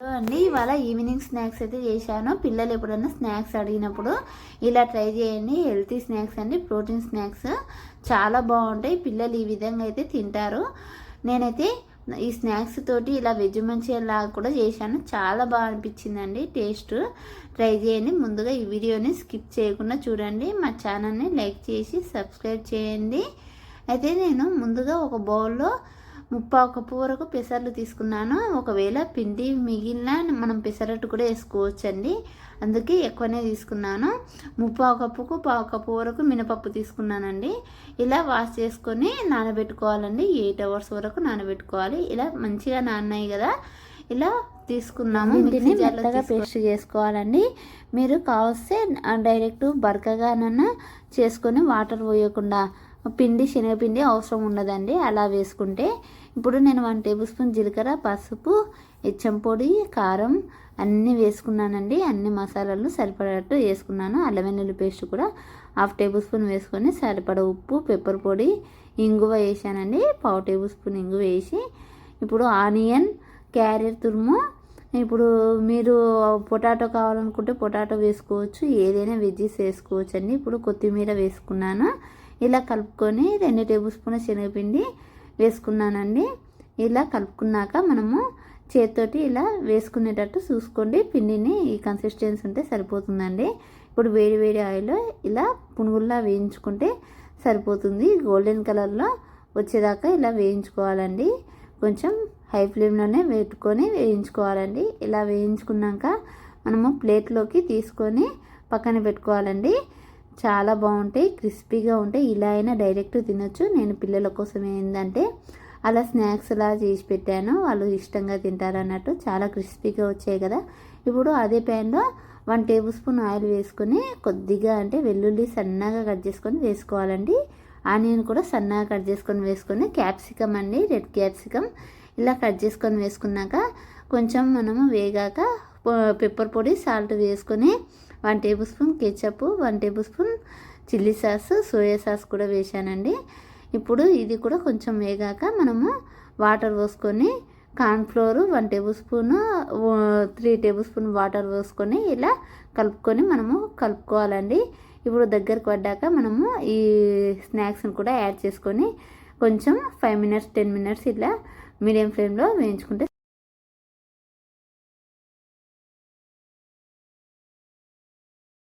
Hello అండి ఇవాళ evening snacks అయితే చేశాను. పిల్లలు ఎప్పుడైనా స్నాక్స్ అడిగినప్పుడు ఇలా ట్రై చేయండి. హెల్తీ స్నాక్స్ అండి ప్రోటీన్ స్నాక్స్. చాలా బాగుంటాయి. పిల్లలు ఈ విధంగా అయితే తింటారు. నేనైతే ఈ స్నాక్స్ తోటి ఇలా వెజ్ మంచిగా లాగా కూడా చేశాను. చాలా బాగా అనిపించిందండి టేస్ట్. ట్రై చేయండి. ముందుగా ఈ వీడియోని స్కిప్ చేయకుండా చూడండి. మా ఛానల్ని లైక్ చేసి సబ్స్క్రైబ్ చేయండి. అయితే నేను ముందుగా ఒక బౌల్లో ముప్పావు కప్పు వరకు పెసర్లు తీసుకున్నాను. ఒకవేళ పిండి మిగిలిన మనం పెసరట్టు కూడా వేసుకోవచ్చండి. అందుకే ఎక్కువనే తీసుకున్నాను. ముప్పావు కప్పుకు పావు కప్పు వరకు మినపప్పు తీసుకున్నానండి. ఇలా వాష్ చేసుకొని నానబెట్టుకోవాలండి. ఎయిట్ అవర్స్ వరకు నానబెట్టుకోవాలి. ఇలా మంచిగా నాన్నాయి కదా. ఇలా తీసుకున్నాము వీటిని మెత్తగా పేస్ట్ చేసుకోవాలండి. మీరు కావస్తే డైరెక్ట్ బరకగానన్నా చేసుకొని వాటర్ పోయకుండా పిండి శనగపిండి అవసరం ఉండదండి అలా వేసుకుంటే. ఇప్పుడు నేను వన్ టేబుల్ స్పూన్ జీలకర్ర పసుపు పొడి కారం అన్నీ వేసుకున్నానండి. అన్ని మసాలాలు సరిపడట్టు వేసుకున్నాను. అల్లం వెల్లుల్లి పేస్ట్ కూడా హాఫ్ టేబుల్ స్పూన్ వేసుకొని సరిపడ ఉప్పు పెప్పర్ పొడి ఇంగువ వేసానండి. పావు టేబుల్ స్పూన్ ఇంగువ వేసి ఇప్పుడు ఆనియన్ క్యారెట్ తురుము ఇప్పుడు మీరు పొటాటో కావాలనుకుంటే పొటాటో వేసుకోవచ్చు ఏదైనా వెజ్జీస్ వేసుకోవచ్చు అండి. ఇప్పుడు కొత్తిమీర వేసుకున్నాను. ఇలా కలుపుకొని రెండు టేబుల్ స్పూన్ శనగపిండి వేసుకున్నానండి. ఇలా కలుపుకున్నాక మనము చేతితోటి ఇలా వేసుకునేటట్టు చూసుకోండి. పిండిని ఈ కన్సిస్టెన్సీ ఉంటే సరిపోతుందండి. ఇప్పుడు వేడి వేడి ఆయిల్ ఇలా పునుగుల్లా వేయించుకుంటే సరిపోతుంది. గోల్డెన్ కలర్లో వచ్చేదాకా ఇలా వేయించుకోవాలండి. కొంచెం హై ఫ్లేమ్లోనే పెట్టుకొని వేయించుకోవాలండి. ఇలా వేయించుకున్నాక మనము ప్లేట్లోకి తీసుకొని పక్కన పెట్టుకోవాలండి. చాలా బాగుంటాయి క్రిస్పీగా ఉంటాయి. ఇలా అయినా డైరెక్ట్ తినొచ్చు. నేను పిల్లల కోసం ఏంటంటే అలా స్నాక్స్ లా చేసి పెట్టాను. వాళ్ళు ఇష్టంగా తింటారు అన్నట్టు. చాలా క్రిస్పీగా వచ్చాయి కదా. ఇప్పుడు అదే ప్యాన్లో వన్ టేబుల్ స్పూన్ ఆయిల్ వేసుకొని కొద్దిగా అంటే వెల్లుల్లి సన్నగా కట్ చేసుకొని వేసుకోవాలండి. ఆనియన్ కూడా సన్నగా కట్ చేసుకొని వేసుకొని క్యాప్సికమ్ అండి. Red capsicum. ఇలా కట్ చేసుకొని వేసుకున్నాక కొంచెం మనము వేగాక పెప్పర్ పొడి సాల్ట్ వేసుకొని one tablespoon ketchup one tablespoon chilli sauce soya sauce కూడా వేసానండి ఇప్పుడు ఇది కూడా కొంచెం వేగాక మనము వాటర్ పోసుకొని cornflour one tablespoon three tablespoon water పోసుకొని ఇలా కలుపుకొని మనము కలుపుకోవాలండి. ఇప్పుడు దగ్గరకు పడ్డాక మనము ఈ స్నాక్స్ని కూడా యాడ్ చేసుకొని కొంచెం ఫైవ్ మినిట్స్ టెన్ మినిట్స్ ఇలా మీడియం ఫ్లేమ్లో వేయించుకుంటే